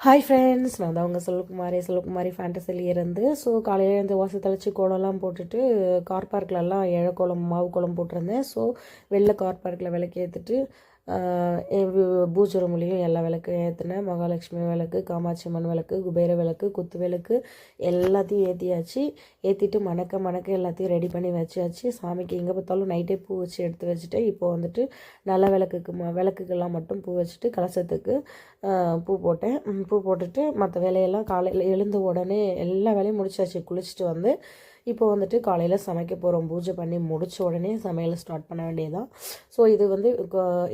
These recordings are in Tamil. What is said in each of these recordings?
ஹாய் ஃப்ரெண்ட்ஸ் நான் தான் உங்கள் செல்வகுமாரி செல்வகுமாரி ஃபேண்டசிலேருந்து ஸோ காலையில் இந்த வாசல் தெளிச்சு கோலம்லாம் போட்டுட்டு கார் பார்க்கிலலாம் இழக்கோளம் மாவு கோலம் போட்டிருந்தேன். ஸோ வெளில கார் பார்க்கில் விளக்கேற்றுட்டு பூஜை ரூம்லேயும் எல்லா விளக்கும் ஏற்றினேன் மகாலட்சுமி விளக்கு காமாட்சி அம்மன் விளக்கு குபேர விளக்கு குத்து விளக்கு எல்லாத்தையும் ஏற்றியாச்சு ஏற்றிட்டு மணக்க மணக்க எல்லாத்தையும் ரெடி பண்ணி வச்சாச்சு. சாமிக்கு எங்கே பார்த்தாலும் நைட்டே பூ வச்சு எடுத்து வச்சுட்டு இப்போ வந்துட்டு நல்ல விளக்குக்கு ம விளக்குக்கெல்லாம் மட்டும் பூ வச்சுட்டு கலசத்துக்கு பூ போட்டேன். பூ போட்டுட்டு மற்ற வேலையெல்லாம் காலையில் எழுந்த உடனே எல்லா வேலையும் முடிச்சாச்சு. குளிச்சுட்டு வந்து இப்போ வந்துட்டு காலையில் சமைக்க போகிறோம் பூஜை பண்ணி முடித்த உடனே சமையல் ஸ்டார்ட் பண்ண வேண்டியதான் ஸோ இது வந்து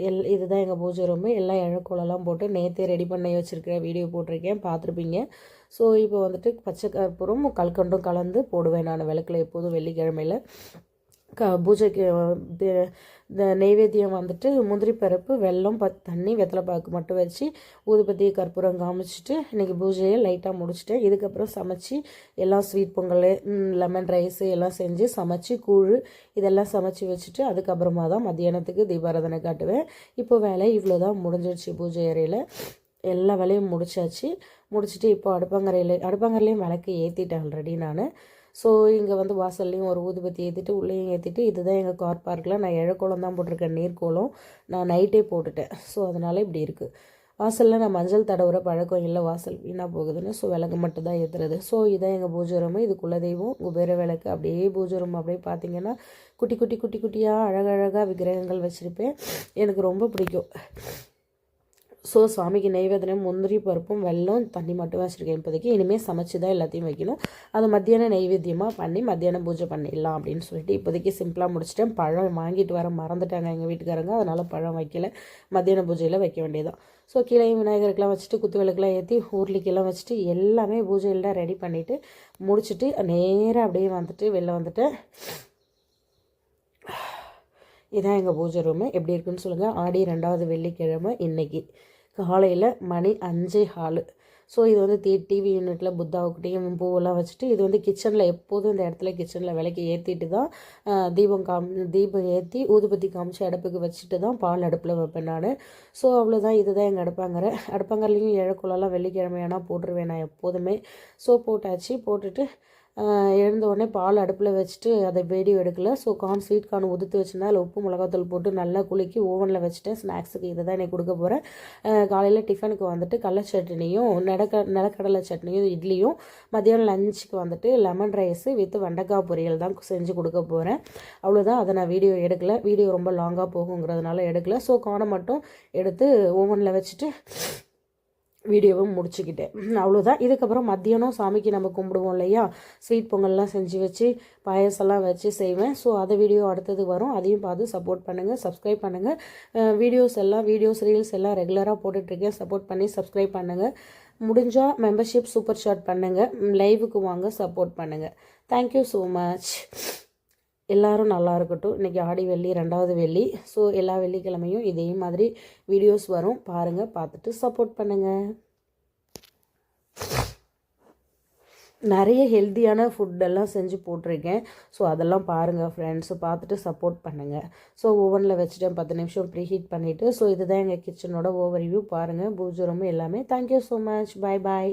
எல் இதுதான் எங்கள் பூஜை ரூம் எல்லாம் இழக்கோலெல்லாம் போட்டு நேற்றே ரெடி பண்ணி வச்சுருக்கிற வீடியோ போட்டிருக்கேன். பார்த்துருப்பீங்க. ஸோ இப்போ வந்துட்டு பச்சை கற்பூரம் கல்கண்டும் கலந்து போடுவேன் நான். விளக்கில் எப்போதும் வெள்ளிக்கிழமையில். க பூஜைக்கு இந்த நெய்வேத்தியம் வந்துட்டு முந்திரி பருப்பு வெல்லம் பத் தண்ணி வெத்தலைப்பாக்கு மட்டும் வச்சு ஊதுபத்தி கற்பூரம் காமிச்சிட்டு இன்றைக்கி பூஜையை லைட்டாக முடிச்சுட்டேன் இதுக்கப்புறம் சமைச்சு எல்லாம் ஸ்வீட் பொங்கல் லெமன் ரைஸு எல்லாம் செஞ்சு சமைச்சு கூழ் இதெல்லாம் சமைச்சு வச்சுட்டு அதுக்கப்புறமா தான் மத்தியானத்துக்கு தீபாராதனை காட்டுவேன். இப்போ வேலை இவ்வளோ தான் முடிஞ்சிடுச்சு பூஜை அறையில். எல்லா வேலையும் முடிச்சாச்சு. முடிச்சுட்டு இப்போ அடுப்பங்கரையில் அடுப்பங்கரையிலையும் விளக்கு ஏற்றிட்டேன் ஆல்ரெடி நான். ஸோ இங்கே வந்து வாசல்லையும் ஒரு ஊதுபத்தி ஏற்றிட்டு உள்ளேயும் ஏற்றிட்டு இதுதான் எங்கள் கார் பார்க்கில் நான் இழக்கோளம் தான் போட்டிருக்கேன் நீர்க்கோளம் நான் நைட்டே போட்டுட்டேன். ஸோ அதனால் இப்படி இருக்குது வாசலில் நான் மஞ்சள் தடவுற பழக்கம் இல்லை. வாசல் வீணாக போகுதுன்னு ஸோ விளக்கு மட்டும் தான் ஏற்றுறது ஸோ இதான் எங்கள் பூஜை ரூமு இது குலதெய்வம். குபேர விளக்கு அப்படியே பூஜை ரூம் அப்படியே பார்த்தீங்கன்னா குட்டி குட்டி குட்டி குட்டியாக அழகழகாக விக்கிரகங்கள் வச்சுருப்பேன். எனக்கு ரொம்ப பிடிக்கும். ஸோ சாமிக்கு நெய்வேதனம் முந்திரி பருப்பும் வெள்ளம் தண்ணி மட்டும் வச்சுருக்கேன். இப்போதைக்கு இனிமேல் சமைச்சு தான் எல்லாத்தையும் வைக்கணும். அதை மத்தியானம் நெய்வேத்தியமாக பண்ணி மத்தியானம் பூஜை பண்ணிடலாம் அப்படின்னு சொல்லிட்டு இப்போதைக்கு சிம்பிளாக முடிச்சிட்டேன். பழம் வாங்கிட்டு வர மறந்துட்டாங்க எங்கள் வீட்டுக்காரங்க. அதனால் பழம் வைக்கல. மத்தியான பூஜையில் வைக்க வேண்டியதான் ஸோ கீழே விநாயகருக்கெலாம் வச்சுட்டு குத்துவிளக்கெலாம் ஏற்றி ஊர்லிக்கெல்லாம் வச்சுட்டு எல்லாமே பூஜையில் ரெடி பண்ணிவிட்டு முடிச்சுட்டு நேராக அப்படியே வந்துட்டு வெளில வந்துட்டு இதான் எங்கள் பூஜை ரூமு எப்படி இருக்குன்னு சொல்லுங்கள் ஆடி ரெண்டாவது வெள்ளிக்கிழமை இன்றைக்கி காலையில் மணி அஞ்சே ஹாலு ஸோ இது வந்து தீ டிவி யூனிட்டில் புத்தாவுக்கிட்டையும் பூவெல்லாம் வச்சுட்டு இது வந்து கிச்சனில் எப்போதும் இந்த இடத்துல கிச்சனில் விலைக்கு ஏற்றிட்டு தான் தீபம் காம் தீபம் ஏற்றி ஊதுபத்தி காமிச்சு அடுப்புக்கு வச்சுட்டு தான் பால் அடுப்பில் வைப்பேன் நான். ஸோ அவ்வளோதான் இதுதான் எங்கள் அடுப்பாங்கிற அடுப்பாங்கல்லையும் இழக்குள்ளெல்லாம் வெள்ளிக்கிழமையானா போட்டுருவேன் நான் எப்போதுமே. ஸோ போட்டாச்சு. போட்டுட்டு எழுந்த உடனே பால் அடுப்பில் வச்சுட்டு அதை வீடியோ எடுக்கல. ஸோ கார்ன் ஸ்வீட் கார்ன் உதுத்து வச்சுருந்தா அதில் உப்பு மிளகாத்தூள் போட்டு நல்லா குலுக்கி ஓவனில் வச்சுட்டேன். ஸ்நாக்ஸுக்கு இதை தான் எனக்கு கொடுக்க போகிறேன் காலையில் டிஃபனுக்கு வந்துட்டு கடல சட்னியும் நடக்க நிலக்கடலை சட்னியும் இட்லியும் மதியானம் லஞ்சுக்கு வந்துட்டு லெமன் ரைஸு வித் வெண்டைக்காய் பொரியல் தான் செஞ்சு கொடுக்க போகிறேன் அவ்வளோதான் அதை நான் வீடியோ எடுக்கலை. வீடியோ ரொம்ப லாங்காக போகுங்கிறதுனால எடுக்கலை. ஸோ கார்னை மட்டும் எடுத்து ஓவனில் வச்சுட்டு வீடியோவும் முடிச்சுக்கிட்டேன். அவ்வளோதான் இதுக்கப்புறம் மத்தியானம் சாமிக்கு நம்ம கும்பிடுவோம் இல்லையா? ஸ்வீட் பொங்கல்லாம் செஞ்சு வச்சு பாயசம்லாம் வச்சு செய்வேன். ஸோ அதை வீடியோ அடுத்தது வரும். அதையும் பார்த்து சப்போர்ட் பண்ணுங்கள் சப்ஸ்கிரைப் பண்ணுங்கள் வீடியோஸ் எல்லாம் வீடியோஸ் ரீல்ஸ் எல்லாம் ரெகுலராக போட்டுட்ருக்கேன். சப்போர்ட் பண்ணி சப்ஸ்கிரைப் பண்ணுங்கள் முடிஞ்சால் மெம்பர்ஷிப் சூப்பர் ஷாட் பண்ணுங்கள் லைவுக்கு வாங்க சப்போர்ட் பண்ணுங்கள் தேங்க்யூ ஸோ மச் எல்லோரும் நல்லா இருக்கட்டும். இன்றைக்கி ஆடி வெள்ளி ரெண்டாவது வெள்ளி. ஸோ எல்லா வெள்ளிக்கிழமையும் இதே மாதிரி வீடியோஸ் வரும். பாருங்கள் பார்த்துட்டு சப்போர்ட் பண்ணுங்கள் நிறைய ஹெல்த்தியான ஃபுட்டெல்லாம் செஞ்சு போட்டிருக்கேன். ஸோ அதெல்லாம் பாருங்கள் ஃப்ரெண்ட்ஸு பார்த்துட்டு சப்போர்ட் பண்ணுங்கள் ஸோ ஓவனில் வச்சுட்டேன் பத்து நிமிஷம் ப்ரீ ஹீட் பண்ணிவிட்டு ஸோ இதுதான் எங்கள் கிச்சனோட ஓவர் வியூ பாருங்கள் பூஜை ரொம்ப எல்லாமே. Thank you so much bye bye